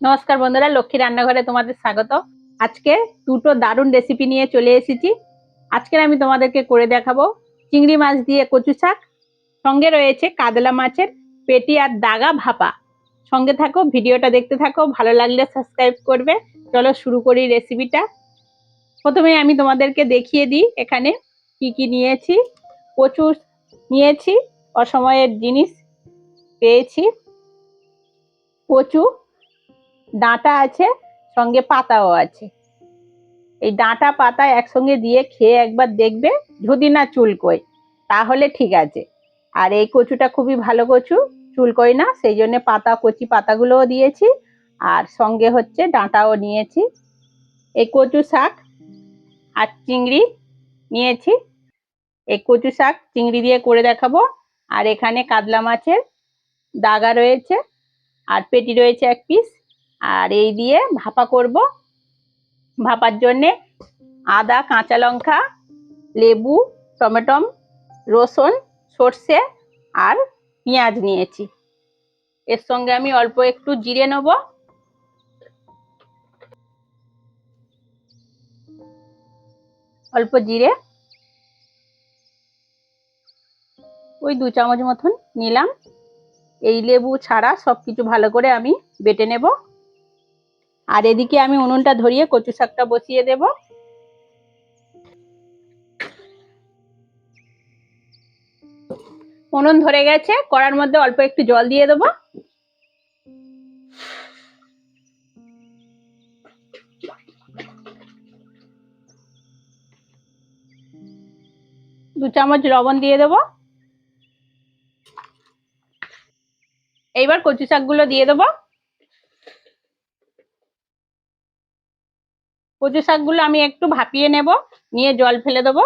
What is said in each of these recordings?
নমস্কার বন্ধুরা, লক্ষ্মী রান্নাঘরে তোমাদের স্বাগত। আজকে দুটো দারুণ রেসিপি নিয়ে চলে এসেছি। আজকে আমি তোমাদেরকে করে দেখাবো চিংড়ি মাছ দিয়ে কচু শাক, সঙ্গে রয়েছে কাতলা মাছের পেটি আর দাগা ভাপা। সঙ্গে থাকো, ভিডিওটা দেখতে থাকো, ভালো লাগলে সাবস্ক্রাইব করবে। চলো শুরু করি রেসিপিটা প্রথমে আমি তোমাদেরকে দেখিয়ে দিই এখানে কি কি নিয়েছি। কচু নিয়েছি, অসময়ের জিনিস পেয়েছি। কচু ডাঁটা আছে, সঙ্গে পাতাও আছে। এই ডাঁটা পাতা একসঙ্গে দিয়ে খেয়ে একবার দেখবে, যদি না চুলকোয়, তাহলে ঠিক আছে। আর এই কচুটা খুবই ভালো কচু, চুলকোয় না, সেই জন্য পাতা, কচি পাতাগুলোও দিয়েছি, আর সঙ্গে হচ্ছে ডাঁটাও নিয়েছি। এই কচু শাক আর চিংড়ি নিয়েছি। এই কচু শাক, চিংড়ি দিয়ে করে দেখাবো। আর এখানে কাতলা মাছের দাগা রয়েছে, আর পেটি রয়েছে এক পিস। আর এই দিয়ে ভাপা করব। ভাপার জন্যে আদা, কাঁচা লঙ্কা, লেবু, টমেটম, রসুন, সর্ষে আর পেঁয়াজ নিয়েছি। এর সঙ্গে আমি অল্প একটু জিরে নেব। অল্প জিরে ওই দু চামচ মতন নিলাম। এই লেবু ছাড়া সবকিছু ভালো করে আমি বেটে নেব। আর এদিকে আমি উনুনটা ধরিয়ে কচু শাকটা বসিয়ে দেব। উনুন ধরে গেছে, কড়ার মধ্যে অল্প একটু জল দিয়ে দেবো। দু চামচ লবণ দিয়ে দেবো। এইবার কচু শাকগুলো দিয়ে দেবো। কচু শাকগুলো আমি একটু ভাপিয়ে নেব, নিয়ে জল ফেলে দেবো।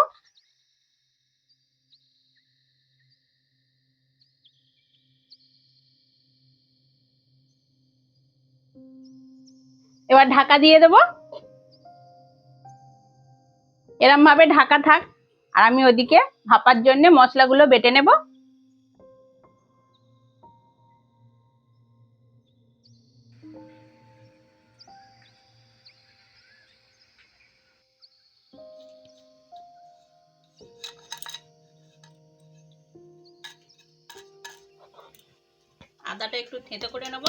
এবার ঢাকা দিয়ে দেবো। এরম ভাবে ঢাকা থাক, আর আমি ওদিকে ভাপার জন্য মশলাগুলো বেটে নেব। আদাটা একটু থেঁতো করে নেব।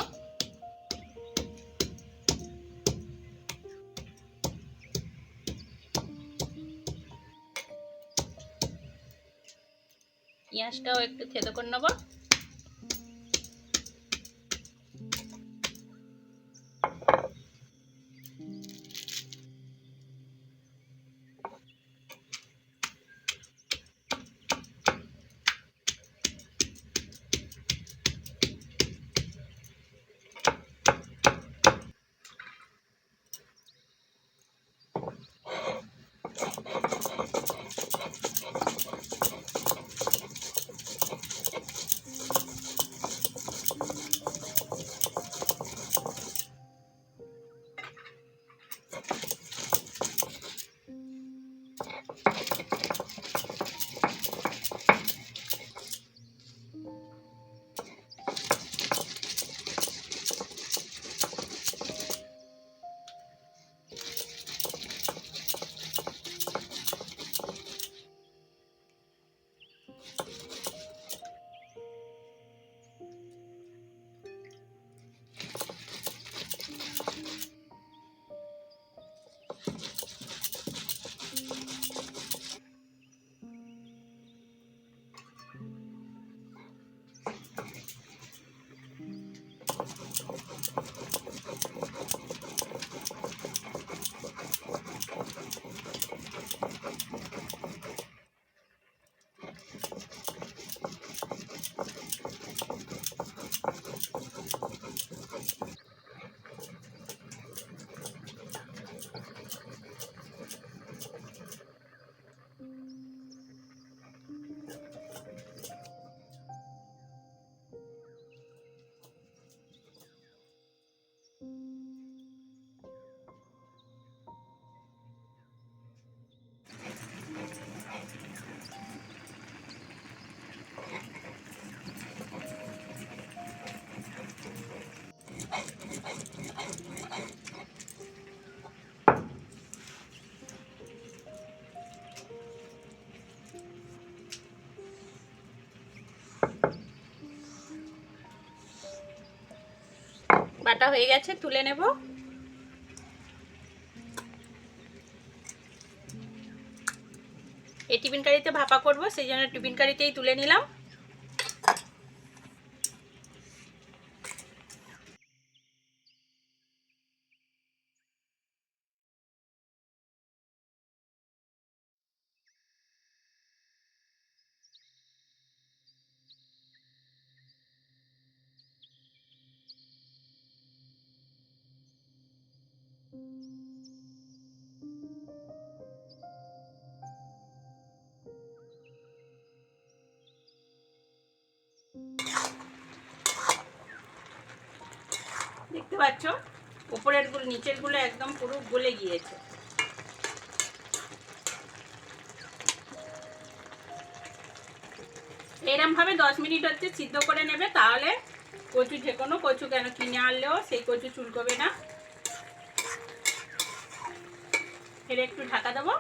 পেঁয়াজটাও একটু থেতো করে নেব। বাটা হয়ে গেছে, তুলে নেব। এই টিফিন কারিতে ভাপা করব, সেই জন্য টিফিন কারিতেই তুলে নিলাম। দেখতে পাচ্ছ? উপরেরগুলো নিচেরগুলো একদম পুরো গলে গিয়েছে। এরম ভাবে দশ মিনিট হচ্ছে সিদ্ধ করে নেবে, তাহলে কচু যে কোনো কচু কেন কিনে আনলেও সেই কচু চুলকবে না। ফের একটু ঢাকা দেবো।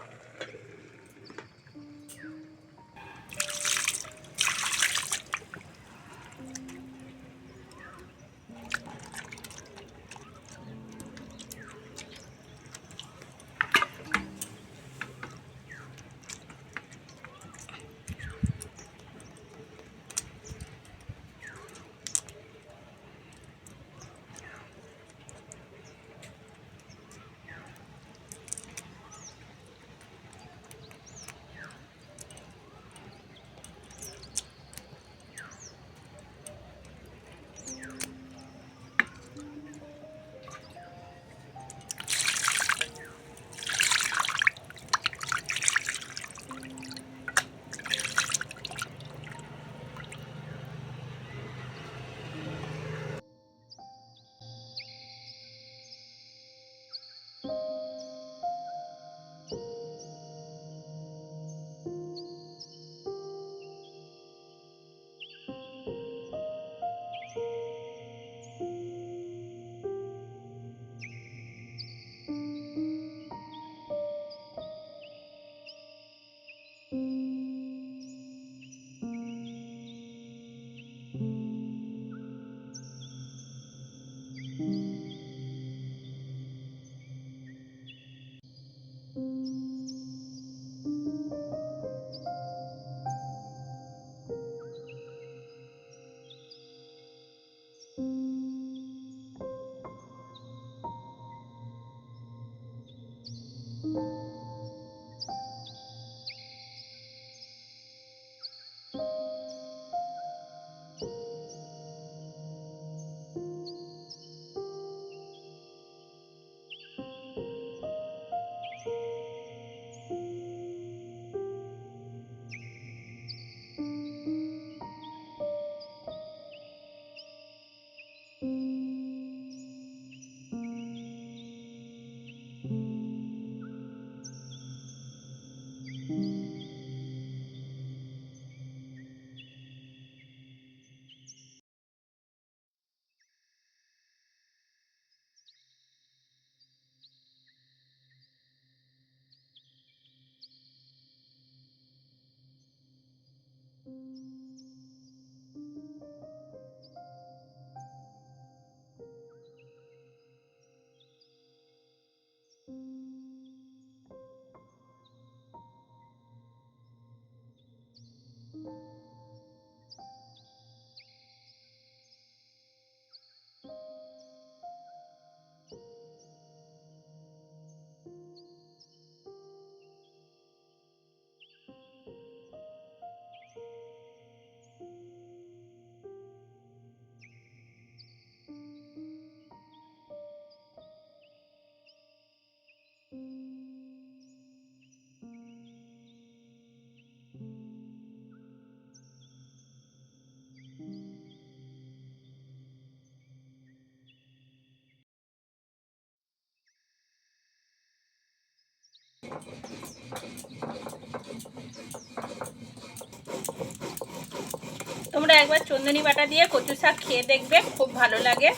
তোমরা একবার চন্দনী বাটা দিয়ে কচু শাক খেয়ে দেখবে, খুব ভালো লাগে।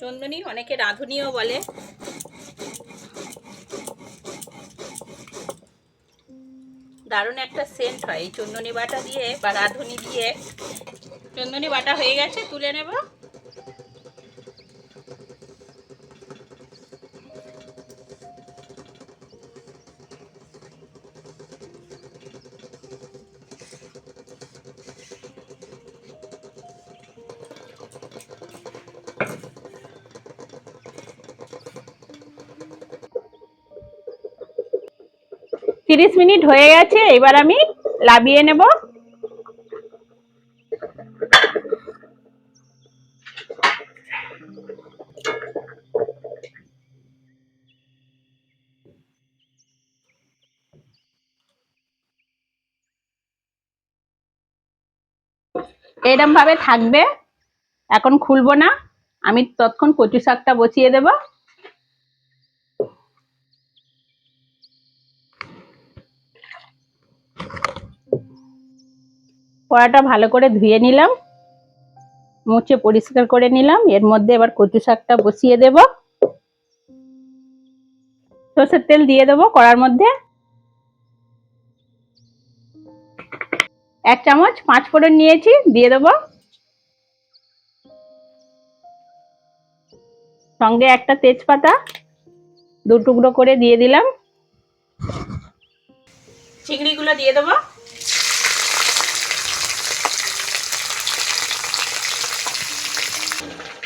চন্দনী অনেকে রাঁধুনিও বলে। দারুণ একটা সেন্ট হয় এই চন্দনী বাটা দিয়ে বা রাঁধুনি দিয়ে। চন্দনী বাটা হয়ে গেছে, তুলে নেব। তিরিশ মিনিট হয়ে গেছে, এবার আমি লাবিয়ে নেব। এরম ভাবে থাকবে, এখন খুলবো না। আমি তৎক্ষণ কচু শাকটা বসিয়ে দেব। কড়াটা ভালো করে ধুয়ে নিলাম। মুছে পরিষ্কার করে নিলাম। এর মধ্যে এবার কচু শাকটা বসিয়ে দেব। সর্ষের তেল দিয়ে দেবো কড়ার মধ্যে। এক চামচ পাঁচ ফোড়ন নিয়েছি, দিয়ে দেবো। সঙ্গে একটা তেজপাতা দু টুকরো করে দিয়ে দিলাম। চিংড়িগুলো দিয়ে দেবো।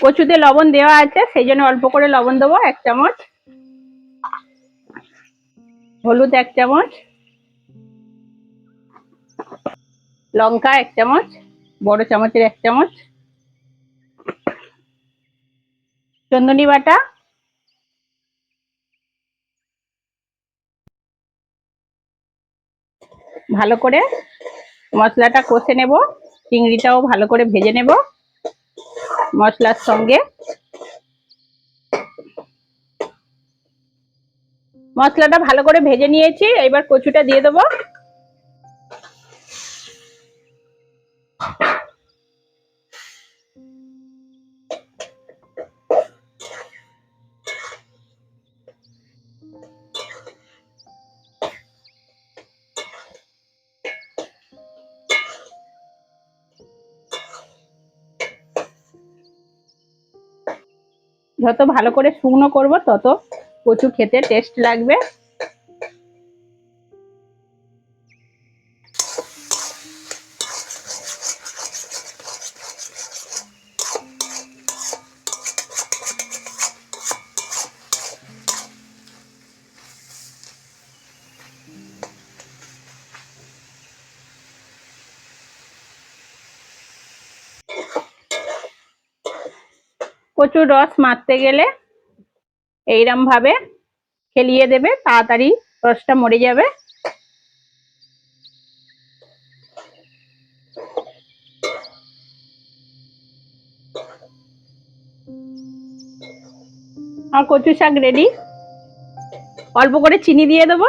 কচুতে লবণ দেওয়া আছে, সেই জন্য অল্প করে লবণ দেবো, এক চামচ। হলুদ এক চামচ। লঙ্কা এক চামচ, বড় চামচের এক চামচ। চন্দনী বাটা। ভালো করে মশলাটা কষে নেব, চিংড়িটাও ভালো করে ভেজে নেব। মশলার সঙ্গে। মশলাটা ভালো করে ভেজে নিয়েছি এবার কচুটা দিয়ে দেবো। যত ভালো করে শুকনো করব তত কচু খেতে টেস্ট লাগবে। কচুর রস মারতে গেলে এইরম ভাবে খেলিয়ে দেবে, তাড়াতাড়ি রসটা মরে যাবে। আর কচু শাক রেডি অল্প করে চিনি দিয়ে দেবো।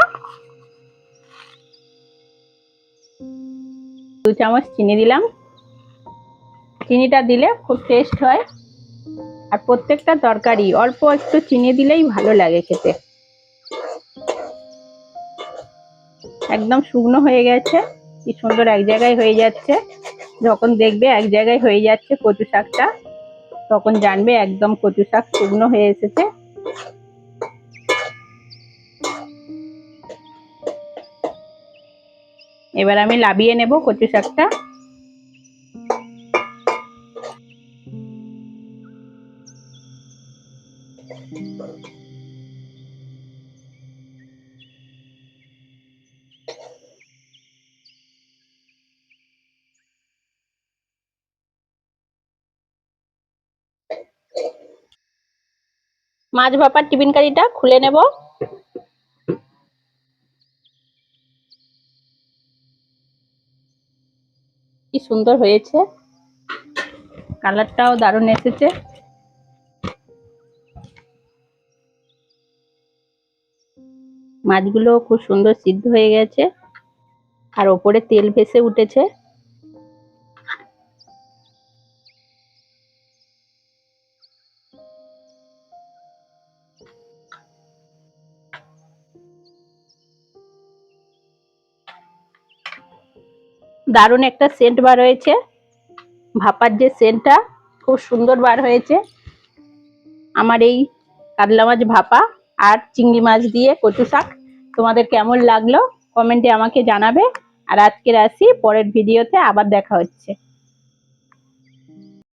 দু চামচ চিনি দিলাম। চিনিটা দিলে খুব টেস্ট হয়। আর প্রত্যেকটা তরকারি অল্প একটু চিনি দিলেই ভালো লাগে খেতে। একদম শুকনো হয়ে গেছে, কি সুন্দর এক জায়গায় হয়ে যাচ্ছে। যখন দেখবে এক জায়গায় হয়ে যাচ্ছে কচু শাকটা, তখন জানবে একদম কচু শাক শুকনো হয়ে এসেছে। এবার আমি লাবিয়ে নেব কচু শাকটা। মাছ ভাপার টিফিন কারিটা খুলে নেব। কি সুন্দর হয়েছে। কালারটাও দারুণ এসেছে। মাছগুলো খুব সুন্দর সিদ্ধ হয়ে গেছে। আর ওপরে তেল ভেসে উঠেছে। দারুণ একটা সেন্ট বার হয়েছে। ভাপার যে সেন্টটা খুব সুন্দর বার হয়েছে। আমার এই কাতলা মাছ ভাপা আর চিংড়ি মাছ দিয়ে কচু শাক, তোমাদের কেমন লাগল? কমেন্টে আমাকে জানাবে। আর আজকের আসি, পরের ভিডিওতে আবার দেখা হচ্ছে।